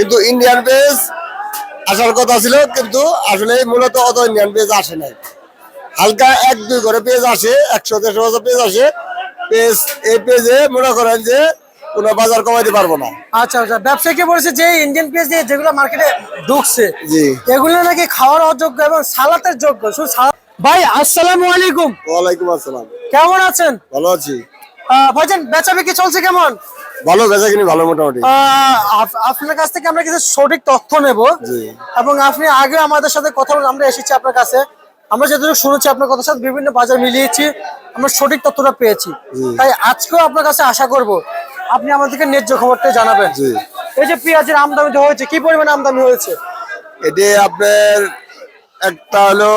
কিন্তু Indian page আসার কথা ছিল কিন্তু আসলে মূলত অত ইন্ডিয়ান পেজ আসে নাই। হালকা এক দুই করে পেজ আসে একশো দেড়শো বছর পেজ আসে। পেজ এই পেজে মনে করেন যে কোনো বাজার কমাইতে পারব না। আচ্ছা আচ্ছা ব্যবসায়ীকে বলেছে যে ইন্ডিয়ান পেঁয়াজ দিয়ে যেগুলো মার্কেটে ঢুকছে জি। এগুলো নাকি খাওয়ার অযোগ্য এবং সালাতের যোগ্য? শুধু ভাই আসসালামু আলাইকুম। ওয়ালাইকুম আসসালাম। কেমন আছেন? ভালো আছি। ভাইজান বেচা বিক্রি চলছে কেমন? ভালো বেচা কিনি ভালো মোটামুটি। আপনার কাছ থেকে আমরা কিছু সঠিক তথ্য নেব এবং আপনি আগে আমাদের সাথে কথা বলে আমরা এসেছি আপনার কাছে। আমরা যতটুকু শুনেছি আপনার কথার সাথে বিভিন্ন বাজার মিলিয়েছি আমরা সঠিক তথ্যটা পেয়েছি। তাই আজকেও আপনার কাছে আশা করব আপনি আমাদেরকে ন্যায্য খবরটা জানাবেন। এই যে পেঁয়াজের আমদানি হয়েছে কি পরিমাণে আমদানি হয়েছে? এটি আপনার একটা হলো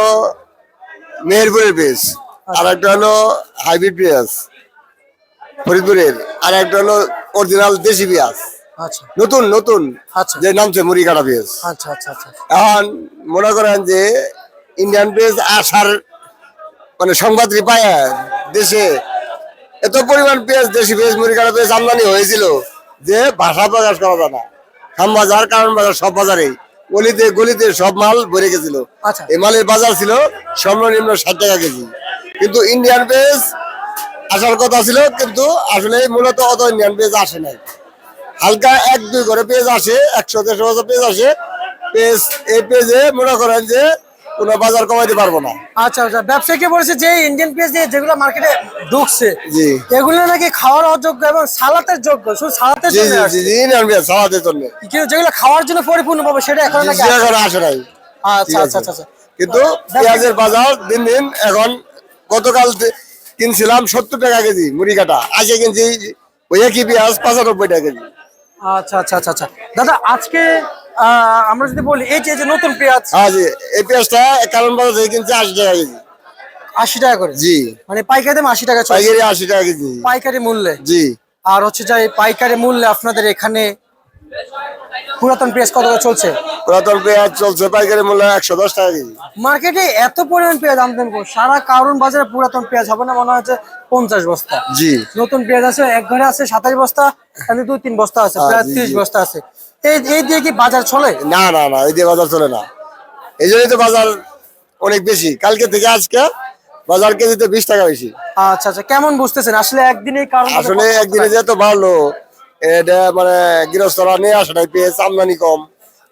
মেহেরপুরের পেঁয়াজ আর একটা হলো হাইব্রিড পেঁয়াজ ফরিদপুরের আর একটা হলো অরিজিনাল দেশি পেঁয়াজ। আচ্ছা। নতুন নতুন। আচ্ছা। যে নামছে মুড়ি কাটা পেঁয়াজ। আচ্ছা আচ্ছা আচ্ছা। এখন মনে করেন যে ইন্ডিয়ান পেঁয়াজ আসার মানে সংবাদ পায় দেশে এত পরিমাণ পেঁয়াজ দেশি পেঁয়াজ মুড়ি কাটা পেঁয়াজ আমদানি হয়েছিল যে ভাষা প্রকাশ করা যায় না। খাম বাজার কারণ বাজার সব বাজারেই। গলিতে গলিতে সব মাল ভরে গেছিল। এই মালের বাজার ছিল সর্বনিম্ন ষাট টাকা কেজি। কিন্তু ইন্ডিয়ান পেঁয়াজ আসার কথা ছিল কিন্তু আসলে মূলত অত ইন্ডিয়ান পেজ আসে নাই। হালকা এক দুই করে পেজ আসে একশো দেড়শো বছর পেজ আসে। পেজ এই পেজে মনে করেন যে কোনো বাজার কমাইতে পারব না। আচ্ছা আচ্ছা ব্যবসায়ীকে বলেছে যে ইন্ডিয়ান পেঁয়াজ দিয়ে যেগুলো মার্কেটে ঢুকছে জি। এগুলো নাকি খাওয়ার অযোগ্য এবং সালাতের যোগ্য শুধু সালাতের জন্য জি জি ইন্ডিয়ান পেঁয়াজ সালাদের জন্য। কিন্তু যেগুলো খাওয়ার জন্য পরিপূর্ণ পাবে সেটা এখন নাকি। এখন আসে নাই। আচ্ছা আচ্ছা আচ্ছা আচ্ছা। কিন্তু পেঁয়াজের বাজার দিন দিন এখন গতকাল কিনছিলাম সত্তর টাকা কেজি মুড়ি কাটা। আজকে কিনছি ওই একই পেঁয়াজ পঁচানব্বই টাকা কেজি। আচ্ছা আচ্ছা আচ্ছা আচ্ছা। দাদা আজকে আমরা যদি বলি এই যে নতুন পেঁয়াজ। হ্যাঁ জি এই পেঁয়াজটা কারণ বাজার থেকে কিনছে আশি টাকা কেজি। আশি টাকা করে? জি। মানে পাইকারি দাম আশি টাকা পাইকারি আশি টাকা কেজি। পাইকারি মূল্যে? জি। আর হচ্ছে যে পাইকারি মূল্যে আপনাদের এখানে পুরাতন পেঁয়াজ কত করে চলছে? পুরাতন পেঁয়াজ চলছে পাইকারি মূল্য একশো দশ টাকা কেজি। মার্কেটে এত পরিমাণ পেঁয়াজ আমদানি করো সারা কারণ বাজারে পুরাতন পেঁয়াজ হবে না মনে হচ্ছে পঞ্চাশ বস্তা। জি। নতুন পেঁয়াজ আছে এক ঘরে আছে সাতাশ বস্তা দুই তিন বস্তা আছে হ্যাঁ, প্রায় তিরিশ বস্তা আছে। এই এই দিয়ে কি বাজার চলে? না না না এই দিয়ে বাজার চলে না। এই জন্যই তো বাজার অনেক বেশি। কালকে থেকে আজকে বাজার কেজিতে বিশ টাকা বেশি। আচ্ছা আচ্ছা কেমন বুঝতেছেন? আসলে একদিনে কারণ আসলে একদিনে? যে তো ভালো এটা মানে গৃহস্থরা নিয়ে আসে নাই পেঁয়াজ আমদানি কম।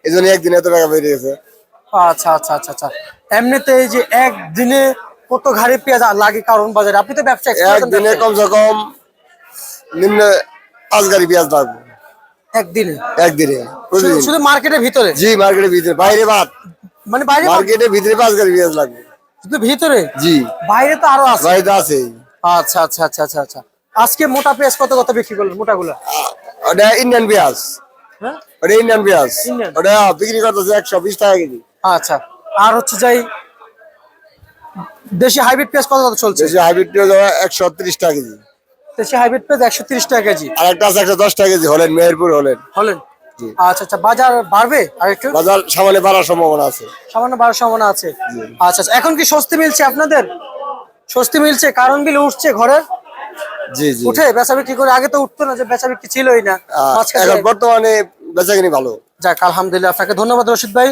এই জন্য একদিনে এত টাকা গেছে। আচ্ছা আচ্ছা আচ্ছা আচ্ছা। এমনিতে এই যে একদিনে কত ঘাড়ি পেঁয়াজ লাগে কারণ বাজারে? আপনি তো ব্যবসা একদিনে কমসে কম নিম্ন পাঁচ গাড়ি পেঁয়াজ লাগবে। একদিনে? একদিনে শুধু- মার্কেটের ভিতরে? জি মার্কেটের ভিতরে বাইরে বাদ মানে বাইরে মার্কেটের ভিতরে পাঁচ গাড়ি পেঁয়াজ লাগবে। শুধু ভিতরে? জি। বাইরে তো আরও আছে। বাইরে তো আছেই। আচ্ছা আচ্ছা আচ্ছা আচ্ছা আচ্ছা। আজকে মোটা পেঁয়াজ কত কত বিক্রি করলেন মোটাগুলো? ওটা ইন্ডিয়ান পেঁয়াজ ওটা ইন্ডিয়ান পেঁয়াজ ওটা বিক্রি করতেছে একশো বিশ টাকা কেজি। আচ্ছা। আর হচ্ছে যাই দেশি হাইব্রিড পেঁয়াজ কত কত চলছে? দেশি হাইব্রিড পেঁয়াজ একশো ত্রিশ টাকা কেজি। দেশি হাইব্রিড পেঁয়াজ একশো তিরিশ টাকা কেজি। আর একটা আছে একশো দশ টাকা কেজি হলেন মেহেরপুর হলেন। হলেন? আচ্ছা আচ্ছা বাজার বাড়বে আর একটু বাজার সামনে বাড়ার সম্ভাবনা আছে। সামান্য বাড়ার সম্ভাবনা আছে। আচ্ছা আচ্ছা এখন কি স্বস্তি মিলছে আপনাদের? স্বস্তি মিলছে কারণ বিল উঠছে ঘরের? উঠে বেচা বিক্রি করে আগে তো উঠতো না যে বেচা বিক্রি ছিলই না। বর্তমানে বেচা কিনি ভালো। যাক আলহামদুলিল্লাহ আপনাকে ধন্যবাদ রশিদ ভাই।